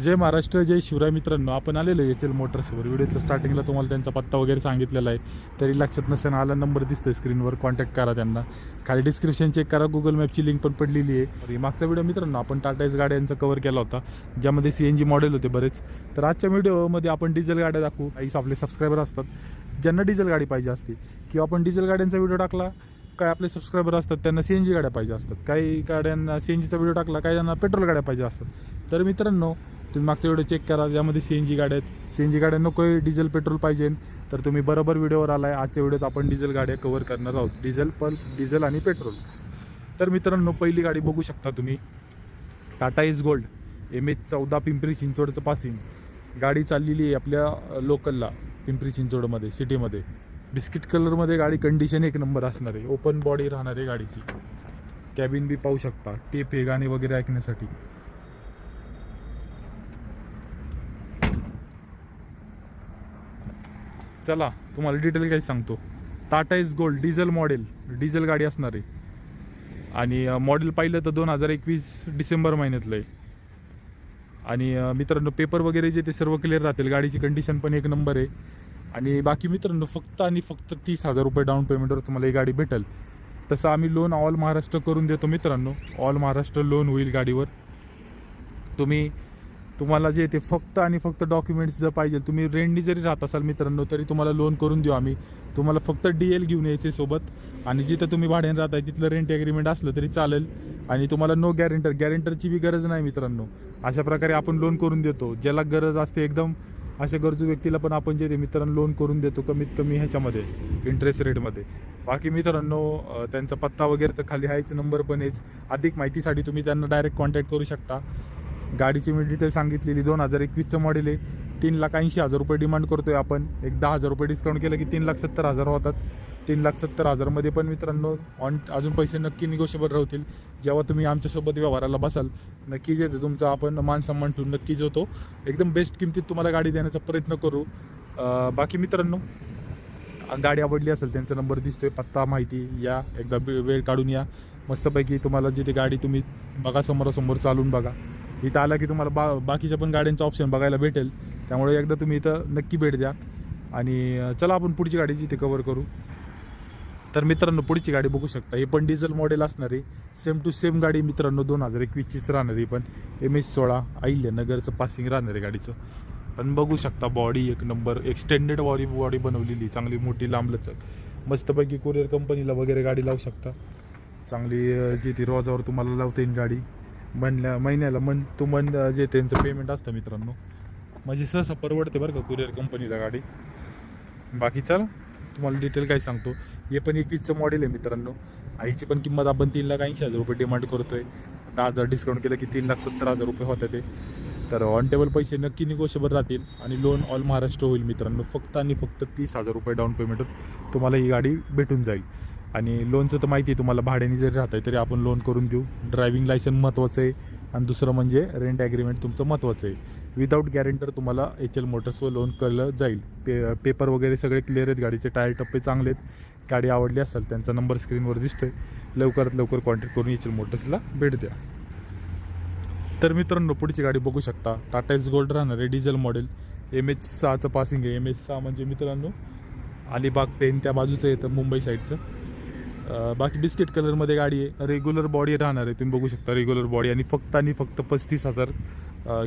जय महाराष्ट्र जय शिवराय मित्रांनो. आपण आलेलो एच एल मोटर्सवर व्हिडिओच्या स्टार्टिंगला तुम्हाला त्यांचा पत्ता वगैरे सांगितलेला आहे. तरी लक्षात नसेल आला नंबर दिसतोय स्क्रीनवर कॉन्टॅक्ट करा त्यांना. खाली डिस्क्रिप्शन चेक करा. गुगल मॅपची लिंक पण पडलेली आहे. मागचा व्हिडिओ मित्रांनो आपण टाटा एस गाड्यांचा कवर केला होता ज्यामध्ये सी एन जी मॉडेल होते बरेच. तर आजच्या व्हिडिओमध्ये आपण डिझेल गाड्या दाखवू. काही आपले सबस्क्रायबर असतात. ज्यांना डिझेल गाडी पाहिजे असते किंवा आपण डिझेल गाड्यांचा व्हिडिओ टाकला काय आपले सबस्क्रायबर असतात त्यांना सी एन जी गाड्या पाहिजे असतात. काही गाड्यांना सी एन जीचा व्हिडिओ टाकला काही त्यांना पेट्रोल गाड्या पाहिजे असतात. तर मित्रांनो तुम्ही मागचा व्हिडिओ चेक करा यामध्ये सी एन जी गाड्या आहेत. सी एन जी गाड्या नको आहे डिझेल पेट्रोल पाहिजे. तर तुम्ही बरोबर व्हिडिओवर आला आहे आजच्या व्हिडिओत आपण डिझेल गाड्या कव्हर करणार आहोत. डिझेल पण डिझेल आणि पेट्रोल तर मित्रांनो पहिली गाडी बघू शकता तुम्ही. Tata Ace Gold M H चौदा पिंपरी चिंचवडचं पासिंग गाडी चाललेली आहे आपल्या लोकलला पिंपरी चिंचवडमध्ये सिटीमध्ये बिस्किट कलरमध्ये गाडी कंडिशन एक नंबर असणार आहे. ओपन बॉडी राहणार आहे गाडीची. कॅबिन बी पाहू शकता. टेप हे गाणे वगैरे ऐकण्यासाठी. चला तुम्हाला डिटेल काही सांगतो. Tata Ace Gold diesel model diesel गाडी असणार आहे. आणि मॉडेल पाहिलं तर दोन हजार एकवीस डिसेंबर महिन्यातलं आहे. आणि मित्रांनो पेपर वगैरे जे ते सर्व क्लिअर राहतील. गाडीची कंडिशन पण एक नंबर आहे. आणि बाकी मित्रांनो फक्त आणि फक्त तीस हजार रुपये डाऊन पेमेंटवर तुम्हाला ही गाडी भेटेल. तसं आम्ही लोन ऑल महाराष्ट्र करून देतो मित्रांनो. ऑल महाराष्ट्र लोन होईल गाडीवर. तुम्ही तुम्हाला जे ते फक्त आणि फक्त डॉक्युमेंट्स जर पाहिजे तुम्ही रेंटनी जरी राहत असाल मित्रांनो तरी तुम्हाला लोन करून देऊ आम्ही. तुम्हाला फक्त डी एल घेऊन यायचे सोबत. आणि जिथं तुम्ही भाड्याने राहताय तिथलं रेंट ॲग्रीमेंट असलं तरी चालेल. आणि तुम्हाला नो गॅरेंटर गॅरेंटरची बी गरज नाही मित्रांनो. अशा प्रकारे आपण लोन करून देतो. ज्याला गरज असते एकदम अशा गरजू व्यक्तीला पण आपण जे ते मित्रांनो लोन करून देतो कमीत कमी ह्याच्यामध्ये इंटरेस्ट रेटमध्ये बाकी मित्रांनो त्यांचा पत्ता वगैरे तर खाली आहेच नंबर पण आहेच अधिक माहितीसाठी तुम्ही त्यांना डायरेक्ट कॉन्टॅक्ट करू शकता. गाडीची मी डिटेल सांगितलेली दोन हजार एकवीसचं मॉडेल आहे. तीन लाख ऐंशी हजार रुपये डिमांड करतोय आपण. एक दहा हजार रुपये डिस्काउंट केलं की तीन लाख सत्तर हजार होतात. तीन लाख सत्तर हजारमध्ये पण मित्रांनो ऑन अजून पैसे नक्की निगोशिएबल राहतील. जेव्हा तुम्ही आमच्यासोबत व्यवहाराला बसाल नक्कीच येते तुमचा आपण मान सन्मान ठेवून नक्कीच होतो एकदम बेस्ट किमतीत तुम्हाला गाडी देण्याचा प्रयत्न करू. बाकी मित्रांनो गाडी आवडली असेल त्यांचा नंबर दिसतोय पत्ता माहिती या. एकदा वेळ काढून या. मस्तपैकी तुम्हाला जिथे गाडी तुम्ही बघा समोरासमोर चालून बघा. इथं आला की तुम्हाला बा बाकीच्या पण गाड्यांचं ऑप्शन बघायला भेटेल. त्यामुळे एकदा तुम्ही इथं नक्की भेट द्या. आणि चला आपण पुढची गाडी जिथे कवर करू. तर मित्रांनो पुढची गाडी बघू शकता. हे पण डिझेल मॉडेल असणार आहे सेम टू सेम गाडी मित्रांनो दोन हजार एकवीसचीच राहणार आहे पण एम एस सोळा अहिल्या नगरचं पासिंग राहणार आहे गाडीचं. पण बघू शकता बॉडी एक नंबर एक्सटेंडेड बॉडी बॉडी बनवलेली चांगली मोठी लांबलचक. मस्तपैकी कुरिअर कंपनीला वगैरे गाडी लावू शकता. चांगली जी ती रोजावर तुम्हाला लावता येईल गाडी. म्हणल्या महिन्याला मन तू मन जे त्यांचं पेमेंट असतं मित्रांनो. म्हणजे सहसा परवडते बरं का कुरिअर कंपनीला गाडी. बाकी चला तुम्हाला डिटेल काय सांगतो. हे पण एकवीसचं मॉडेल आहे मित्रांनो. आईची पण किंमत आपण तीन लाख ऐंशी हजार रुपये डिमांड करतो आहे दहा हजार डिस्काउंट केलं की तीन लाख सत्तर हजार रुपये होते ते. तर ऑन टेबल पैसे नक्की निगोशिएबल राहतील आणि लोन ऑल महाराष्ट्र होईल मित्रांनो. फक्त आणि फक्त तीस हजार रुपये डाऊन पेमेंटवर तुम्हाला ही गाडी भेटून जाईल. आणि लोनचं तर माहिती आहे तुम्हाला भाड्याने जरी राहत आहे तरी आपण लोन करून देऊ. ड्रायव्हिंग लायसन महत्त्वाचं आहे. आणि दुसरं म्हणजे रेंट ॲग्रीमेंट तुमचं महत्त्वाचं आहे. विदाऊट गॅरेंटर तुम्हाला एच एल मोटर्सवर लोन केलं जाईल. पे पेपर वगैरे सगळे क्लिअर आहेत. गाडीचे टायर टप्पे चांगले आहेत. गाडी आवडली असेल त्यांचा नंबर स्क्रीनवर दिसतोय. लवकरात लवकर कॉन्टॅक्ट करून एच एल मोटर्सला भेट द्या. तर मित्रांनो पुढची गाडी बघू शकता. टाटा एस गोल्ड राहणार आहे डिझेल मॉडेल एम एच सहाचं पासिंग आहे. एम एच सहा म्हणजे मित्रांनो अलिबाग पेन त्या बाजूचं येतं मुंबई साईडचं बाकी बिस्किट कलरमध्ये गाडी आहे. रेग्युलर बॉडी राहणार आहे. तुम्ही बघू शकता रेग्युलर बॉडी आणि फक्त आणि फक्त पस्तीस हजार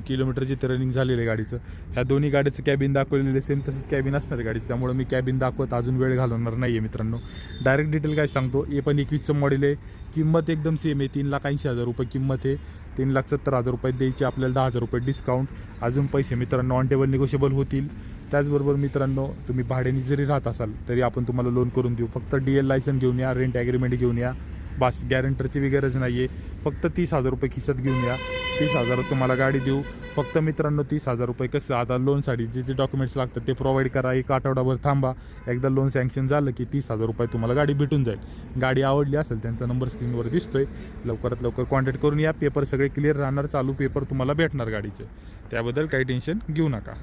किलोमीटरची ते रनिंग झालेलं आहे गाडीचं. ह्या दोन्ही गाडीचं कॅबिन दाखवलेलं सेम तसंच कॅबिन असणार आहे गाडीचं. त्यामुळे मी कॅबिन दाखवत अजून वेळ घालवणार नाही आहे मित्रांनो. डायरेक्ट डिटेल काय सांगतो? ए पण एकवीसचं मॉडेल आहे. किंमत एकदम सेम आहे. तीन लाख ऐंशी हजार रुपये किंमत आहे. तीन लाख सत्तर हजार रुपये द्यायची आपल्याला दहा हजार रुपये डिस्काउंट अजून पैसे मित्रांनो ऑन टेबल निगोशिएबल होतील. त्याचबरोबर मित्रांनो तुम्ही भाड्याने जरी राहत असाल तरी आपण तुम्हाला लोन करून देऊ. फक्त डी एल लायसन घेऊन या रेंट ॲग्रीमेंट घेऊन या. बास गॅरंटरची बी गरज नाही आहे फक्त तीस हजार रुपये खिशात घेऊन या. तीस हजारात तुम्हाला गाडी देऊ. फक्त मित्रांनो तीस हजार रुपये कसं आता लोनसाठी जे जे डॉक्युमेंट्स लागतात ते प्रोव्हाइड करा. एक आठवडाभर थांबा. एकदा लोन सँक्शन झालं की तीस हजार रुपये तुम्हाला गाडी भेटून जाईल. गाडी आवडली असेल त्यांचा नंबर स्क्रीनवर दिसतोय. लवकरात लवकर कॉन्टॅक्ट करून या. पेपर सगळे क्लिअर राहणार. चालू पेपर तुम्हाला भेटणार गाडीचे. त्याबद्दल काही टेन्शन घेऊ नका.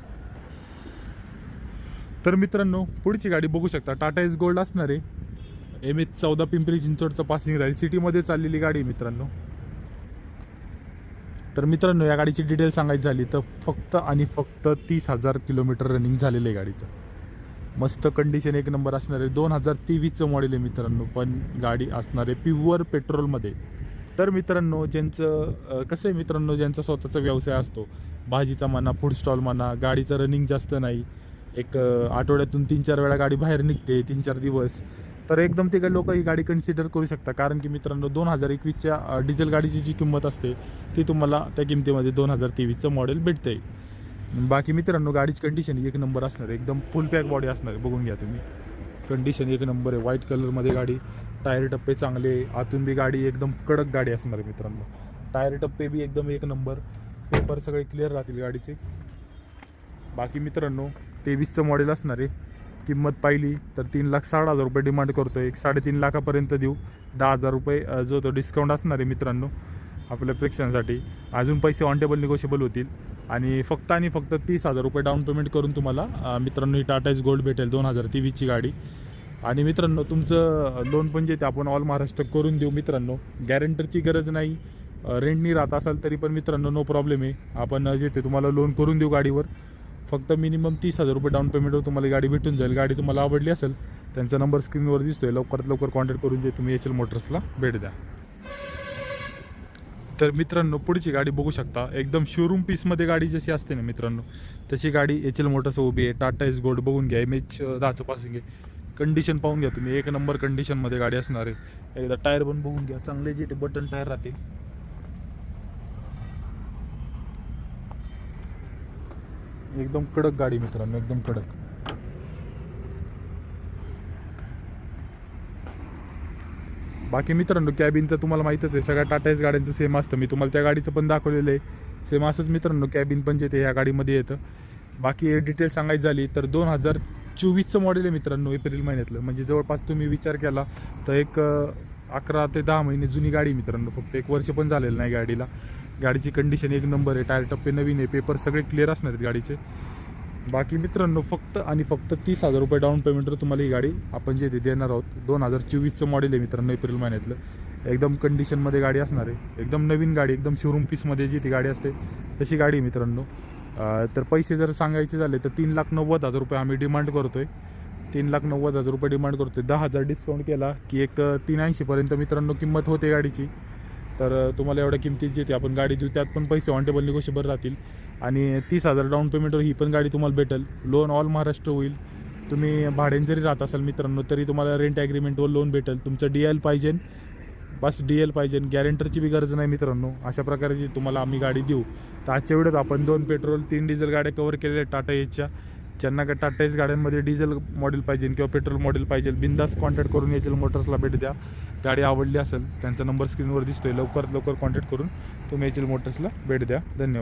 तर मित्रांनो पुढची गाडी बघू शकता. टाटा एस गोल्ड असणार आहे. एम एच चौदा पिंपरी चिंचवडचं पासिंग राहील सिटीमध्ये चाललेली गाडी आहे मित्रांनो. तर मित्रांनो या गाडीची डिटेल सांगायची झाली तर फक्त आणि फक्त तीस हजार किलोमीटर रनिंग झालेलं आहे गाडीचं. मस्त कंडिशन एक नंबर असणार आहे. दोन हजार तेवीसचं मॉडेल आहे मित्रांनो पण गाडी असणार आहे प्युअर पेट्रोलमध्ये तर मित्रांनो ज्यांचं कसं आहे मित्रांनो ज्यांचा स्वतःचा व्यवसाय असतो भाजीचा म्हणा फूड स्टॉल म्हणा गाडीचं रनिंग जास्त नाही. एक आठवड्यातून तीन चार वेळा गाडी बाहेर निघते तीन चार दिवस. तर एकदम ते लोक ही गाडी कन्सिडर करू शकता कारण की मित्रांनो दोन हजार एकवीसच्या डिझेल गाडीची जी किंमत असते ती तुम्हाला त्या किमतीमध्ये दोन हजार तेवीसचं मॉडेल भेटते बाकी मित्रांनो गाडीची कंडिशन एक नंबर असणार आहे. एकदम फुल पॅक बॉडी असणार आहे. बघून घ्या तुम्ही. कंडिशन एक नंबर आहे. व्हाईट कलरमध्ये गाडी. टायर टप्पे चांगले आतून बी गाडी एकदम कडक गाडी असणार आहे मित्रांनो. टायर टप्पे बी एकदम एक नंबर पेपर सगळे क्लिअर राहतील गाडीचे. बाकी मित्रांनो तेवीसचं मॉडेल असणार आहे. किंमत पाहिली तर तीन लाख साठ हजार रुपये डिमांड करतो एक साडेतीन लाखापर्यंत देऊ. दहा हजार रुपये जो तो डिस्काउंट असणार आहे मित्रांनो आपल्या प्रेक्षकांसाठी. अजून पैसे ऑन टेबल निगोशिएबल होतील. आणि फक्त आणि फक्त तीस हजार रुपये डाऊन पेमेंट करून तुम्हाला मित्रांनो ही टाटा इज गोल्ड भेटेल दोन हजार तेवीसची गाडी. आणि मित्रांनो तुमचं लोन पण जे ते आपण ऑल महाराष्ट्र करून देऊ मित्रांनो. गॅरंटरची गरज नाही. रेंटनी राहत असाल तरी पण मित्रांनो नो प्रॉब्लेम आहे. आपण जे ते तुम्हाला लोन करून देऊ गाडीवर. फक्त मिनिमम तीस हजार रुपये डाऊन पेमेंटवर तुम्हाला गाडी भेटून जाईल. गाडी तुम्हाला आवडली असेल त्यांचा नंबर स्क्रीनवर दिसतोय. लवकरात लवकर कॉन्टॅक्ट करून जे तुम्ही एच एल मोटर्सला भेट द्या. तर मित्रांनो पुढची गाडी बघू शकता. एकदम शोरूम पीसमध्ये गाडी जशी असते ना मित्रांनो तशी गाडी एच एल मोटर्स उभी आहे. टाटा एस गोल्ड बघून घ्या. एम एच दहाचं पासिंग आहे. कंडिशन पाहून घ्या तुम्ही. एक नंबर कंडिशनमध्ये गाडी असणार आहे. एकदा टायर पण बघून घ्या. चांगले जे ते बटन टायर राहते एकदम कडक गाडी मित्रांनो एकदम कडक. बाकी मित्रांनो कॅबिन तर तुम्हाला माहीतच आहे सगळ्या टाटाच गाड्यांचं सेम असतं. मी तुम्हाला त्या गाडीचं पण दाखवलेलं आहे. सेम असंच मित्रांनो कॅबिन पण जे ते ह्या गाडीमध्ये येतं. बाकी डिटेल सांगायची झाली तर दोन हजार चोवीसचं मॉडेल आहे मित्रांनो एप्रिल महिन्यातलं. म्हणजे जवळपास तुम्ही विचार केला तर एक अकरा ते दहा महिने जुनी गाडी मित्रांनो. फक्त एक वर्ष पण झालेलं नाही गाडीला. गाडीची कंडिशन एक नंबर आहे टायर टप्पे नवीन आहे पेपर सगळे क्लिअर असणार आहेत गाडीचे. बाकी मित्रांनो फक्त आणि फक्त तीस हजार रुपये डाऊन पेमेंटवर तुम्हाला ही गाडी आपण जे ते देणार आहोत दोन हजार चोवीसचं मॉडेल आहे मित्रांनो एप्रिल महिन्यातलं. एकदम कंडिशनमध्ये गाडी असणार आहे. एकदम नवीन गाडी एकदम शोरूम पीसमध्ये जी ती गाडी असते तशी गाडी आहे मित्रांनो. तर पैसे जर सांगायचे झाले तर तीन लाख नव्वद हजार रुपये आम्ही डिमांड करतो आहे तीन लाख नव्वद हजार रुपये डिमांड करतो आहे दहा हजार डिस्काउंट केला की एक तीन ऐंशीपर्यंत मित्रांनो किंमत होते गाडीची. तर तुम्हाला एवढ्या किमतीत जे ते आपण गाडी देऊ त्यात पण पैसे ऑन टेबल निगोशिएबल राहतील. आणि तीस हजार डाऊन पेमेंटवर ही पण गाडी तुम्हाला भेटेल. लोन ऑल महाराष्ट्र होईल. तुम्ही भाड्याने जरी राहत असाल मित्रांनो तरी तुम्हाला रेंट ॲग्रीमेंटवर लोन भेटेल. तुमचं डी एल पाहिजे. बस डी एल पाहिजे. गॅरेंटरची बी गरज नाही मित्रांनो. अशा प्रकारची तुम्हाला आम्ही गाडी देऊ. तर आजच्या व्हिडिओत आपण दोन पेट्रोल तीन डिझेल गाड्या कवर केलेल्या आहेत टाटा एचच्या ज्यांना का टाटा एज गाड्यांमध्ये डिझेल मॉडेल पाहिजे किंवा पेट्रोल मॉडेल पाहिजे बिंदास कॉन्टॅक्ट करून एच मोटर्सला भेट द्या. गाडी आवडली असेल त्यांचा नंबर स्क्रीनवर दिसतोय लवकरात लवकर कॉन्टॅक्ट करून तुम्ही एच एल मोटर्सला भेट द्या. धन्यवाद.